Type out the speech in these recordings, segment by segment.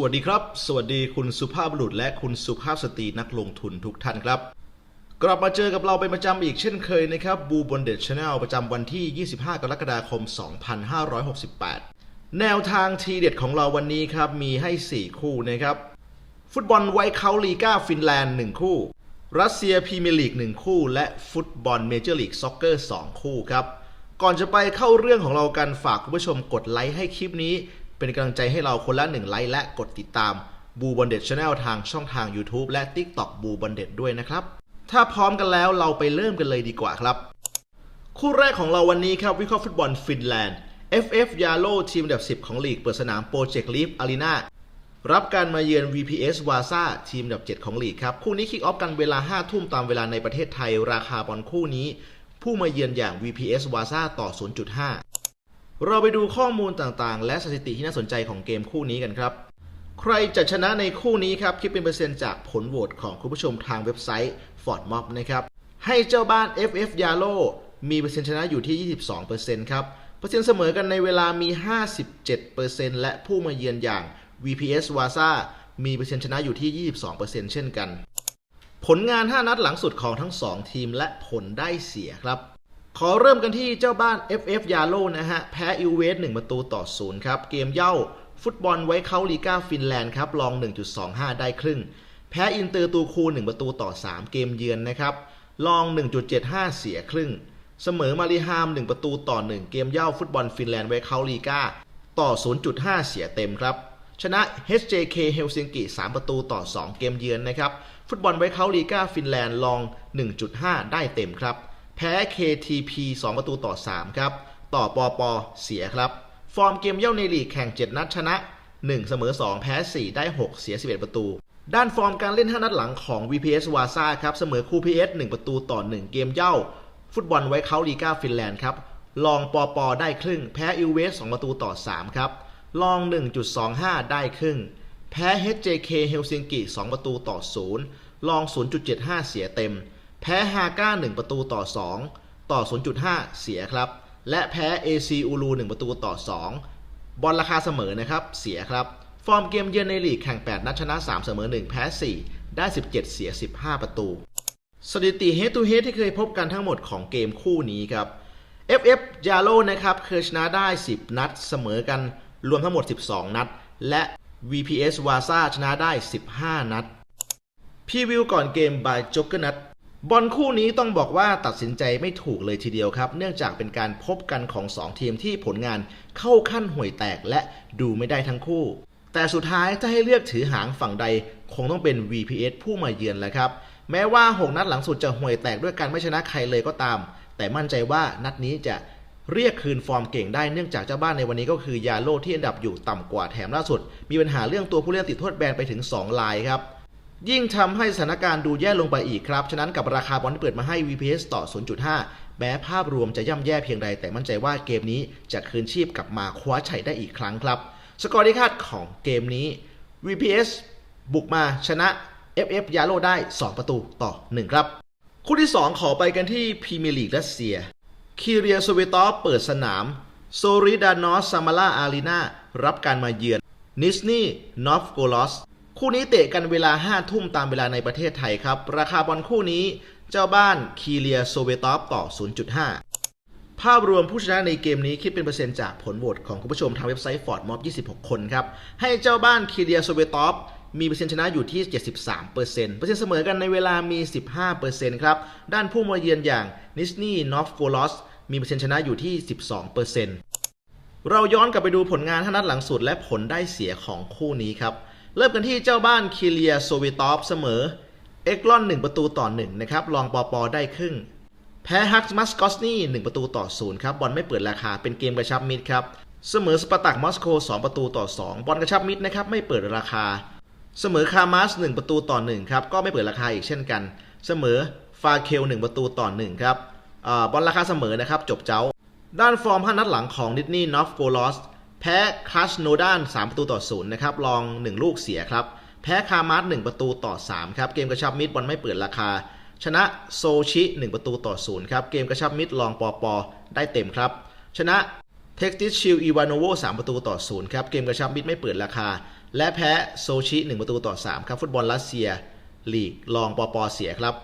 สวัสดีครับ สวัสดีคุณสุภาพบุรุษและคุณสุภาพสตรีนักลงทุนทุกท่านครับ กลับมาเจอกับเราเป็นประจำอีกเช่นเคยนะครับบูบนเด็ดชาแนลประจำวันที่ 25 กรกฎาคม 2568 แนวทางทีเด็ดของเราวันนี้ครับมีให้ 4 คู่นะครับ ฟุตบอลไวท์เคาลีกาฟินแลนด์ 1 คู่ รัสเซียพรีเมียร์ลีก 1 คู่ และฟุตบอลเมเจอร์ลีกซ็อกเกอร์ 2 คู่ครับก่อนจะไปเข้าเรื่องของเรากันฝากคุณผู้ชมกดไลค์ให้คลิปนี้ เป็นกำลังใจให้เราคนละ1ไลค์และกดติดตามบูบอลเด็ดชาแนลทางช่องทาง YouTube และ TikTok บูบอลเด็ดด้วยนะครับ ถ้าพร้อมกันแล้วเราไปเริ่มกันเลยดีกว่าครับ คู่แรกของเราวันนี้ครับ วิเคราะห์ฟุตบอลฟินแลนด์ FF ยาโลทีมอันดับ 10 ของลีกเปิดสนามโปรเจกต์ลีฟอารีนารับการมาเยือน VPS วาซาทีมอันดับ 7 ของลีกครับ คู่นี้คิกออฟกันเวลา 5 ทุ่มตามเวลาในประเทศไทย ราคาบอลคู่นี้ ผู้มาเยือนอย่าง VPS วาซาต่อ 0.5 เราไปดูข้อมูลต่างๆ และสถิติที่น่าสนใจของเกมคู่นี้กันครับ ใครจะชนะในคู่นี้ครับ คิดเป็นเปอร์เซ็นต์จากผลโหวตของคุณผู้ชมทางเว็บไซต์ Ford Mob นะครับ ให้เจ้าบ้าน FF Yalo มีเปอร์เซ็นต์ชนะอยู่ที่ 22%ครับ เปอร์เซ็นต์เสมอกันในเวลามี 57%และผู้มาเยือนอย่าง VPS Waza มีเปอร์เซ็นต์ชนะอยู่ที่ 22%เช่นกัน ผลงาน 5 นัดหลังสุดของทั้ง 2 ทีมและผลได้เสียครับ ขอเริ่มกันที่เจ้าบ้าน FF ยาโลนะฮะ แพ้อิวเวส1ประตูต่อ0ครับ เกมเย่าฟุตบอลไว้เข้าลีกาฟินแลนด์ครับลอง 1.25 ได้ครึ่ง แพ้อินเตอร์ตูคู1ประตูต่อ 3 เกมเยือนนะครับลอง 1.75 เสียครึ่ง เสมอมาริฮาม 1 ประตูต่อ 1 เกมเย่าฟุตบอลฟินแลนด์ไว้เข้าลีกาต่อ 0.5 เสียเต็มครับชนะ HJK เฮลซิงกิ 3 ประตูต่อ 2 เกมเยือนนะครับ ฟุตบอลไว้เข้าลีกาฟินแลนด์ลอง 1.5 ได้เต็มครับ แพ้ KTP 2 ประตูต่อ 3 ครับ ต่อปอปอเสียครับ ฟอร์มเกมเย่าในลีกแข่ง 7 นัดชนะ 1 เสมอ 2 แพ้ 4 ได้ 6 เสีย 11 ประตู ด้านฟอร์มการเล่น 5 นัดหลังของ VPS วาซาครับ เสมอคู PS 1 ประตูต่อ 1 เกมเย่า ฟุตบอลไว้เขาลีกาฟินแลนด์ครับลองปอปอได้ครึ่ง แพ้อิลเวส2ประตูต่อ 3 ครับลอง 1.25 ได้ครึ่ง แพ้ HJK เฮลซิงกิ 2 ประตูต่อ 0 ลอง 0.75 เสียเต็ม แพ้ฮาก้า1ประตูต่อ 2 ต่อ 0.5 เสียครับ และแพ้ AC อูรู1ประตูต่อ 2 บอลราคาเสมอนะครับ เสียครับ ฟอร์มเกมเยือนในลีกแข่ง 8 นัดชนะ 3 เสมอ 1 แพ้ 4 ได้ 17 เสีย 15 ประตู สถิติ head to head ที่เคยพบกันทั้งหมดของเกมคู่นี้ครับ FF ยาโลนะครับเคยชนะได้ 10 นัดเสมอกันรวมทั้งหมด 12 นัด และ VPS วาซาชนะได้ 15 นัดพรีวิวก่อนเกม by j o k e r n u t บอลคู่นี้ต้องบอกว่าตัดสินใจไม่ถูกเลยทีเดียวครับ เนื่องจากเป็นการพบกันของ 2 ทีมที่ผลงานเข้าขั้นห่วยแตกและดูไม่ได้ทั้งคู่ แต่สุดท้ายถ้าให้เลือกถือหางฝั่งใด คงต้องเป็น VPS ผู้มาเยือนแหละครับ แม้ว่า 6 นัดหลังสุดจะห่วยแตกด้วยการไม่ชนะใครเลยก็ตาม แต่มั่นใจว่านัดนี้จะเรียกคืนฟอร์มเก่งได้เนื่องจากเจ้าบ้านในวันนี้ก็คือยาโลที่อันดับอยู่ต่ำกว่าแถมล่าสุด มีปัญหาเรื่องตัวผู้เล่นติดโทษแบนไปถึง 2 ลายครับ ยิ่งทำให้สถานการณ์ดูแย่ลงไปอีกครับ ฉะนั้นกับราคาบอลที่เปิดมาให้ VPS ต่อ 0.5 แม้ภาพรวมจะย่ำแย่เพียงใด แต่มั่นใจว่าเกมนี้จะคืนชีพกลับมาคว้าชัยได้อีกครั้งครับ สกอร์ที่คาดของเกมนี้ VPS บุกมาชนะ FF ยาโลได้ 2 ประตูต่อ 1 ครับ คู่ที่ 2 ขอไปกันที่พรีเมียร์ลีกรัสเซีย คีเรียโซเวตอฟเปิดสนามโซริดานอสซามาลาอารีนารับการมาเยือนนิสนีนอฟโกลอส คู่นี้เตะกันเวลา 5 ทุ่มตามเวลาในประเทศไทยครับ ราคาบอลคู่นี้เจ้าบ้านคีเรียโซเวตอฟต่อ 0.5 ภาพรวมผู้ชนะในเกมนี้คิดเป็นเปอร์เซ็นต์จากผลโหวตของคุณผู้ชมทางเว็บไซต์ Ford Mob 26 คนครับ ให้เจ้าบ้านคีเรียโซเวตอฟมีเปอร์เซ็นต์ชนะอยู่ที่ 73%เปอร์เซ็นต์เปอร์เซ็นต์เสมอกันในเวลามี 15%ครับ ด้านผู้มาเยือนอย่างนิสนีนอฟโกลอสมีเปอร์เซ็นต์ชนะอยู่ที่ 12%เราย้อนกลับไปดูผลงานท่านัดหลังสุดและผลได้เสียของคู่นี้ครับ เริ่มกันที่เจ้าบ้านคิเลียโซเวตอฟเสมอ เอกลอน 1 ประตูต่อ 1 นะครับลองปอปอได้ครึ่ง แพ้ฮักส์มัสกอสนี่1ประตูต่อ 0 ครับ บอลไม่เปิดราคาเป็นเกมกระชับมิดครับ เสมอสปาร์ตักมอสโก 2 ประตูต่อ 2 บอลกระชับมิดนะครับ ไม่เปิดราคา เสมอคามาส 1 ประตูต่อ 1 ครับ ก็ไม่เปิดราคาอีกเช่นกัน เสมอฟาเคล 1 ประตูต่อ 1 ครับอบอลราคาเสมอนะครับ จบเจ้า ด้านฟอร์ม5นัดหลังของดิสนีย์นอฟโกลอส แพ้คาชโนดาน3ประตูต่อ0นะครับลอง 1 ลูกเสียครับ แพ้คามาร์ส1ประตูต่อ3ครับเกมกระชับมิดบอลไม่เปิดราคา ชนะโซชิ 1 ประตูต่อ0ครับเกมกระชับมิดลองปอปอได้เต็มครับ ชนะเท็กติสชิลอีวานโนโว3ประตูต่อ0ครับเกมกระชับมิดไม่เปิดราคา และแพ้โซชิ 1 ประตูต่อ3ครับฟุตบอลรัสเซียลีกรองปอปอเสียครับ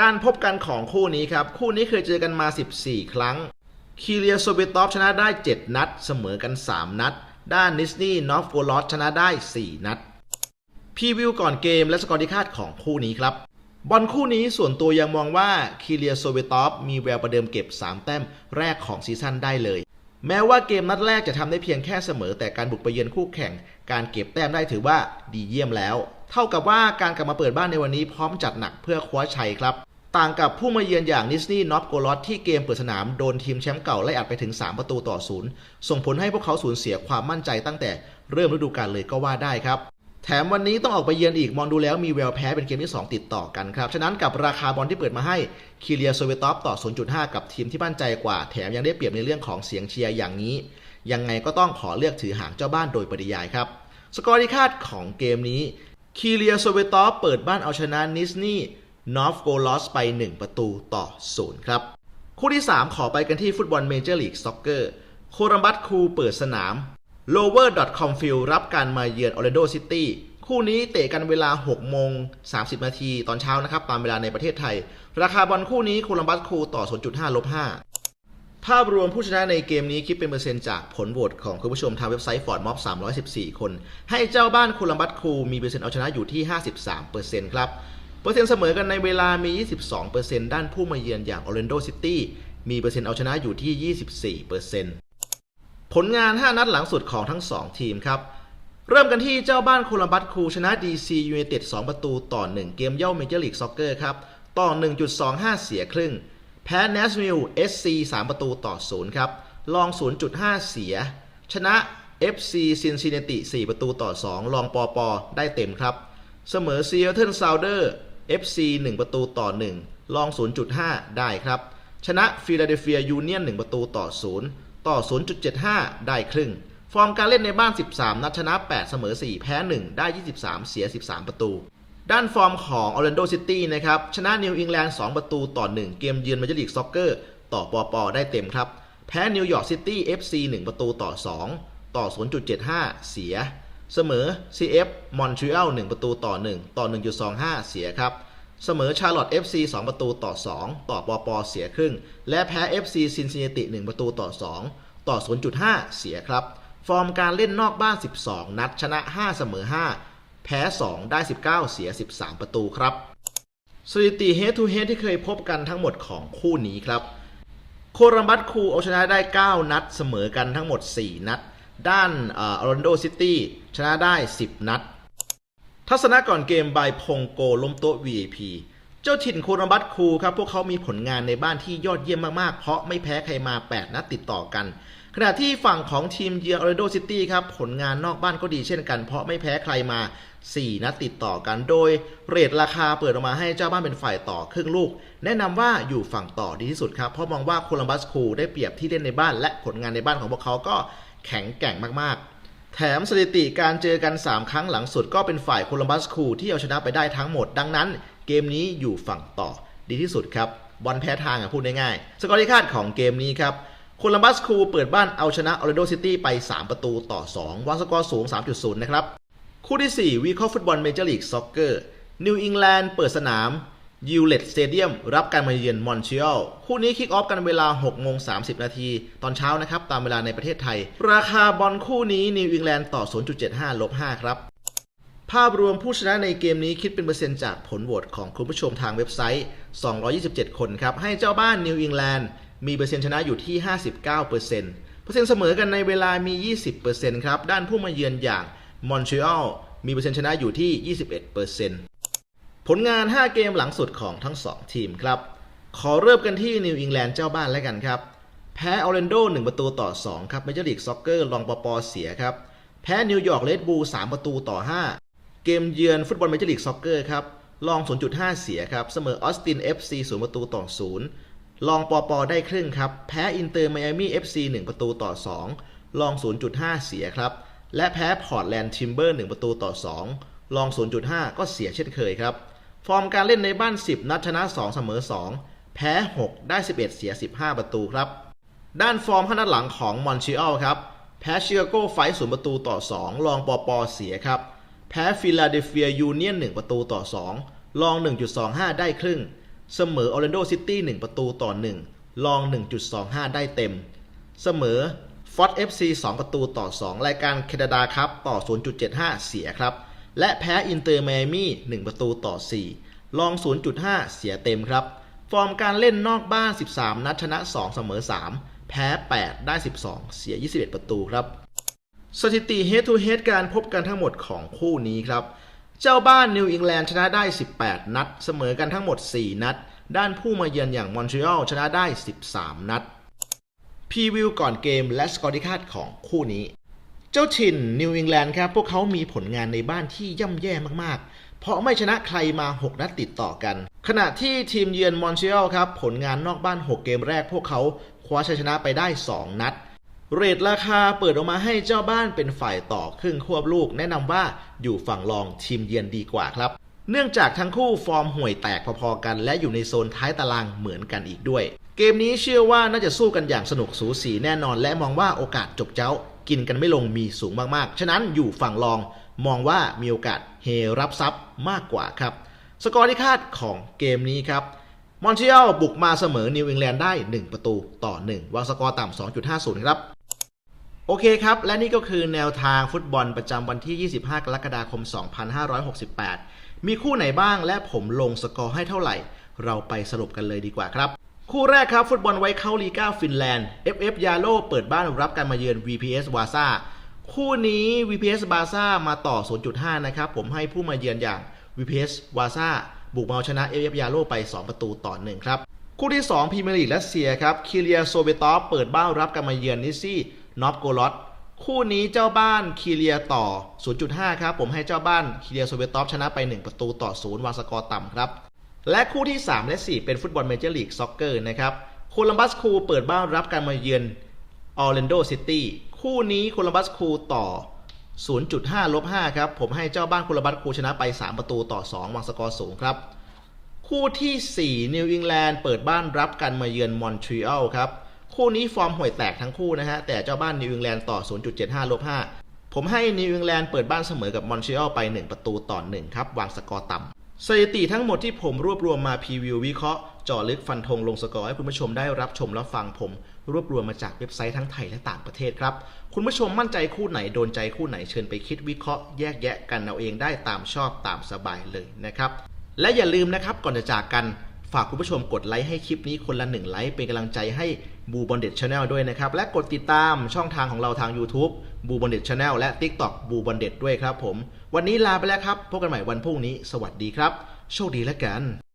การพบกันของคู่นี้ครับ คู่นี้เคยเจอกันมา 14 ครั้ง คีเลียโซเบตอฟชนะได้ 7 นัด เสมอกัน 3 นัด ด้านนิสนีนอฟโกลอสชนะได้ 4 นัดพีวิวก่อนเกมและสกอร์ที่คาดของคู่นี้ครับ บอลคู่นี้ส่วนตัวยังมองว่าคีเลียโซเวตอฟมีแววประเดิมเก็บ 3 แต้มแรกของซีซั่นได้เลย แม้ว่าเกมนัดแรกจะทำได้เพียงแค่เสมอแต่การบุกไปเยือนคู่แข่ง การเก็บแต้มได้ถือว่าดีเยี่ยมแล้ว เท่ากับว่าการกลับมาเปิดบ้านในวันนี้พร้อมจัดหนักเพื่อคว้าชัยครับ ต่างกับผู้มาเยือนอย่างนิสนีนอฟโกลอสที่เกมเปิดสนามโดนทีมแชมป์เก่าไล่อัดไปถึง 3 ประตูต่อศูนย์ส่งผลให้พวกเขาสูญเสียความมั่นใจตั้งแต่เริ่มฤดูกาลเลยก็ว่าได้ครับ แถมวันนี้ต้องออกไปเยือนอีกมองดูแล้วมีแววแพ้เป็นเกมที่ 2 ติดต่อกันครับ ฉะนั้นกับราคาบอลที่เปิดมาให้คีเลียโซเวตอฟต่อ 0.5 กับทีมที่มั่นใจกว่า แถมยังได้เปรียบในเรื่องของเสียงเชียร์อย่างนี้ ยังไงก็ต้องขอเลือกถือหางเจ้าบ้านโดยปริยายครับ สกอร์ที่คาดของเกมนี้คีเลียโซเวตอฟเปิดบ้านเอาชนะนิสนี นอฟโกลอสไป 1 ประตูต่อ 0 ครับ คู่ที่ 3 ขอไปกันที่ฟุตบอลเมเจอร์ลีกซ็อกเกอร์โคลัมบัสคูเปิดสนาม lower.com field รับการมาเยือนออร์เรโดซิตี้คู่นี้เตะกันเวลา 6 โมง 30 นาทีตอนเช้านะครับ ตามเวลาในประเทศไทย ราคาบอลคู่นี้โคลัมบัสคูต่อ 0.5 ลบ 5 ภาพรวมผู้ชนะในเกมนี้คิดเป็นเปอร์เซ็นต์จากผลโหวตของคุณผู้ชมทางเว็บไซต์ฟอร์ดม็อบ314 คน ให้เจ้าบ้านโคลัมบัสคูมีเปอร์เซ็นต์เอาชนะอยู่ที่ 53%ครับ เปอร์เซ็นต์เสมอกันในเวลามี 22%ด้านผู้มาเยือนอย่างออร์เรนโดซิตี้มีเปอร์เซ็นต์เอาชนะอยู่ที่ 24%ผลงาน 5 นัดหลังสุดของทั้ง 2 ทีมครับ เริ่มกันที่เจ้าบ้านโคลัมบัสคูชนะ DC United 2ประตูต่อ 1 เกมเย่าเมเจอร์ลีกซ็อกเกอร์ครับ ต่อ 1.25 เสียครึ่ง แพ้เนสมิล SC 3ประตูต่อ 0 ครับ ลอง 0.5 เสีย ชนะ FC Cincinnati 4ประตูต่อ 2 ลองปอปอได้เต็มครับ เสมอ Seattle Sounders FC 1 ประตูต่อ 1 ลอง 0.5 ได้ครับ ชนะ Philadelphia Union 1ประตูต่อ 0 ต่อ 0.75 ได้ครึ่ง ฟอร์มการเล่นในบ้าน 13 นัดชนะ 8 เสมอ 4 แพ้ 1 ได้ 23 เสีย 13 ประตู ด้านฟอร์มของ Orlando City นะครับ ชนะนิวอิงแลนด์ 2 ประตูต่อ 1 เกมเยือนมาจลีกซ็อกเกอร์ต่อปอปอได้เต็มครับ แพ้นิวยอร์กซิตี้ FC 1 ประตูต่อ 2 ต่อ 0.75 เสีย เสมอ CF มอนทรีออล1ประตูต่อ 1 ต่อ 1.25 เสียครับ เสมอชาร์ลอต FC 2 ประตูต่อ 2 ต่อปอปอเสียครึ่ง และแพ้ FC ซินซิน n ติ 1 ประตูต่อ 2 ต่อ 0.5 เสียครับ ฟอร์มการเล่นนอกบ้าน 12 นัดชนะ 5 เสมอ 5 แพ้ 2 ได้ 19 เสีย 13 ประตูครับ สถิติ head to head ที่เคยพบกันทั้งหมดของคู่นี้ครับ โคลัมบัสคูเอาชนะได้ 9 นัดเสมอกันทั้งหมด 4 นัด ด้านออร์แลนโดซิตี้ชนะได้ 10 นัด ทัศนะก่อนเกมบายพงโกล้มโต๊ะ VIP เจ้าถิ่นโคลัมบัสคูครับพวกเขามีผลงานในบ้านที่ยอดเยี่ยมมากๆ เพราะไม่แพ้ใครมา 8 นัดติดต่อกัน ขณะที่ฝั่งของทีมเยือนออร์แลนโดซิตี้ครับผลงานนอกบ้านก็ดีเช่นกัน เพราะไม่แพ้ใครมา 4 นัดติดต่อกัน โดยเรทราคาเปิดออกมาให้เจ้าบ้านเป็นฝ่ายต่อครึ่งลูก แนะนำว่าอยู่ฝั่งต่อดีที่สุดครับเพราะมองว่าโคลัมบัสคูได้เปรียบที่เล่นในบ้านและผลงานในบ้านของพวกเขาก็ แข็งแกร่งมากๆ แถมสถิติการเจอกัน 3 ครั้งหลังสุดก็เป็นฝ่ายโคลัมบัสคูที่เอาชนะไปได้ทั้งหมด ดังนั้น เกมนี้อยู่ฝั่งต่อดีที่สุดครับบอลแพ้ทางอะพูดง่ายๆสกอร์ที่คาดของเกมนี้ครับโคลัมบัสคูเปิดบ้านเอาชนะออร์แลนโดซิตี้ไป 3 ประตูต่อ 2วางสกอร์สูง 3.0 นะครับ คู่ที่ 4 วีคอฟุตบอลเมเจอร์ลีกซ็อกเกอร์นิวอิงแลนด์เปิดสนาม ยูเลตสเตเดียมรับการมาเยือนมอนทรีออลคู่นี้คิกออฟกันเวลา6โมง30 นาที ตอนเช้านะครับ ตามเวลาในประเทศไทย ราคาบอลคู่นี้นิวอิงแลนด์ต่อ 0.75 ลบ 5 ครับ ภาพรวมผู้ชนะในเกมนี้คิดเป็นเปอร์เซ็นต์จากผลโหวตของคุณผู้ชมทางเว็บไซต์ 227 คนครับ ให้เจ้าบ้านนิวอิงแลนด์มีเปอร์เซ็นต์ชนะอยู่ที่ 59%เปอร์เซ็นต์เปอร์เซ็นต์เสมอกันในเวลามี 20%ครับ ด้านผู้มาเยือนอย่างมอนทรีออลมีเปอร์เซ็นต์ชนะอยู่ที่ 21% ผลงาน 5 เกมหลังสุดของทั้ง 2 ทีมครับ ขอเริ่มกันที่นิวอิงแลนด์เจ้าบ้านแล้วกันครับ แพ้ออร์แลนโด 1 ประตูต่อ 2 ครับเมเจอร์ลีกซ็อกเกอร์ลองปอปอเสียครับ แพ้นิวยอร์กเรดบูล3ประตูต่อ 5 เกมเยือนฟุตบอลเมเจอร์ลีกซ็อกเกอร์ครับลอง 0.5 เสียครับ เสมอออสติน FC 0 ประตูต่อ 0 ลองปอปอได้ครึ่งครับ แพ้อินเตอร์ไมอามี่ FC 1 ประตูต่อ 2 ลอง 0.5 เสียครับ และแพ้พอร์ตแลนด์ทิมเบอร์ 1 ประตูต่อ 2 ลอง 0.5 ก็เสียเช่นเคยครับ ฟอร์มการเล่นในบ้าน 10 นัดชนะ 2 เสมอ 2 แพ้ 6 ได้ 11 เสีย 15 ประตูครับ ด้านฟอร์มห้านัดหลังของมอนทรีออลครับ แพ้ชิคาโกไฟท์ศูนย์ประตูต่อ2ลองปอปอเสียครับ แพ้ฟิลาเดลเฟียยูเนียน 1 ประตูต่อ2ลอง 1.25 ได้ครึ่ง เสมอออร์แลนโดซิตี้ 1 ประตูต่อ1ลอง 1.25 ได้เต็ม เสมอฟอ t เอฟซี2ประตูต่อ 2 รายการแคนาดาครับต่อ 0.75 เสียครับ และแพ้อินเตอร์ไมอามี่1ประตูต่อ 4 ลอง 0.5 เสียเต็มครับ ฟอร์มการเล่นนอกบ้าน 13 นัดชนะ 2 เสมอ 3 แพ้ 8 ได้ 12 เสีย 21 ประตูครับ สถิติ head to head การพบกันทั้งหมดของคู่นี้ครับ เจ้าบ้านนิวอิงแลนด์ชนะได้ 18 นัด เสมอกันทั้งหมด 4 นัด ด้านผู้มาเยือนอย่างมอนทรีออลชนะได้ 13 นัดพรีวิวก่อนเกมและสกอร์ที่คาดของคู่นี้ เจ้าถิ่นนิวอิงแลนด์ครับ พวกเขามีผลงานในบ้านที่ย่ำแย่มากๆ เพราะไม่ชนะใครมา 6 นัดติดต่อกัน ขณะที่ทีมเยือนมอนทรีออลครับ ผลงานนอกบ้าน 6 เกมแรกพวกเขาคว้าชัยชนะไปได้ 2 นัด เรทราคาเปิดออกมาให้เจ้าบ้านเป็นฝ่ายต่อครึ่งควบลูก แนะนำว่าอยู่ฝั่งรองทีมเยือนดีกว่าครับ เนื่องจากทั้งคู่ฟอร์มห่วยแตกพอๆกัน และอยู่ในโซนท้ายตารางเหมือนกันอีกด้วย เกมนี้เชื่อว่าน่าจะสู้กันอย่างสนุกสูสีแน่นอน และมองว่าโอกาสจบเจ้า กินกันไม่ลงมีสูงมากๆ ฉะนั้นอยู่ฝั่งรองมองว่ามีโอกาสเฮรับทรัพย์มากกว่าครับ สกอร์ที่คาดของเกมนี้ครับมอนทรีออลบุกมาเสมอนิวอิงแลนด์ได้ 1 ประตูต่อ 1 วางสกอร์ต่ำ 2.50 ครับ โอเคครับ และนี่ก็คือแนวทางฟุตบอลประจำวันที่ 25 กรกฎาคม 2568 มีคู่ไหนบ้างและผมลงสกอร์ให้เท่าไหร่ เราไปสรุปกันเลยดีกว่าครับ คู่แรกครับ ฟุตบอลไว้เข้าลีกาฟินแลนด์ FF ยาโลเปิดบ้านรับการมาเยือน VPS วาซาคู่นี้ VPS บาซ่ามาต่อ 0.5 นะครับ ผมให้ผู้มาเยือนอย่าง VPS วาซาบุกมาเอาชนะ FF ยาโลไป 2 ประตูต่อ 1 ครับ คู่ที่ 2พรีเมียร์ลีกรัสเซียครับคิเลียโซเบตอฟเปิดบ้านรับการมาเยือนนิซี่นอฟโกลอตคู่นี้เจ้าบ้านคิเลียต่อ 0.5 ครับ ผมให้เจ้าบ้านคิเลียโซเบตอฟชนะไป 1 ประตูต่อ 0 วางสกอร์ต่ำครับ และคู่ที่ 3 และ 4 เป็นฟุตบอลเมเจอร์ลีกซ็อกเกอร์นะครับโคลัมบัสคูเปิดบ้านรับการมาเยือนออร์แลนโดซิตี้คู่นี้โคลัมบัสคูต่อ 0.5ลบ5ครับ ผมให้เจ้าบ้านโคลัมบัสคูชนะไป 3 ประตูต่อ 2วางสกอร์สูงครับ คู่ที่ 4 นิวอิงแลนด์เปิดบ้านรับกันมาเยือนมอนทรีออลครับ คู่นี้ฟอร์มห่วยแตกทั้งคู่นะฮะ แต่เจ้าบ้านนิวอิงแลนด์ต่อ 0.75ลบ5ผมให้นิวอิงแลนด์เปิดบ้านเสมอกับมอนทรีออลไป 1 ประตูต่อ 1 ครับ วางสกอร์ต่ำ สถิติทั้งหมดที่ผมรวบรวมมาพรีวิววิเคราะห์เจาะลึกฟันธงลงสกอร์ให้คุณผู้ชมได้รับชมและฟังผม รวบรวมมาจากเว็บไซต์ทั้งไทยและต่างประเทศครับ คุณผู้ชมมั่นใจคู่ไหนโดนใจคู่ไหนเชิญไปคิดวิเคราะห์แยกแยะกันเอาเองได้ตามชอบตามสบายเลยนะครับ และอย่าลืมนะครับก่อนจะจากกันฝากคุณผู้ชมกดไลค์ให้คลิปนี้คนละหนึ่งไลค์เป็นกำลังใจให้บูบอนเด็ดชาแนลด้วยนะครับ และกดติดตามช่องทางของเราทาง YouTube บูบอนเด็ดชาแนลและ TikTok บูบอนเด็ดด้วยครับผม วันนี้ลาไปแล้วครับ พบกันใหม่วันพรุ่งนี้ สวัสดีครับ โชคดีแล้วกัน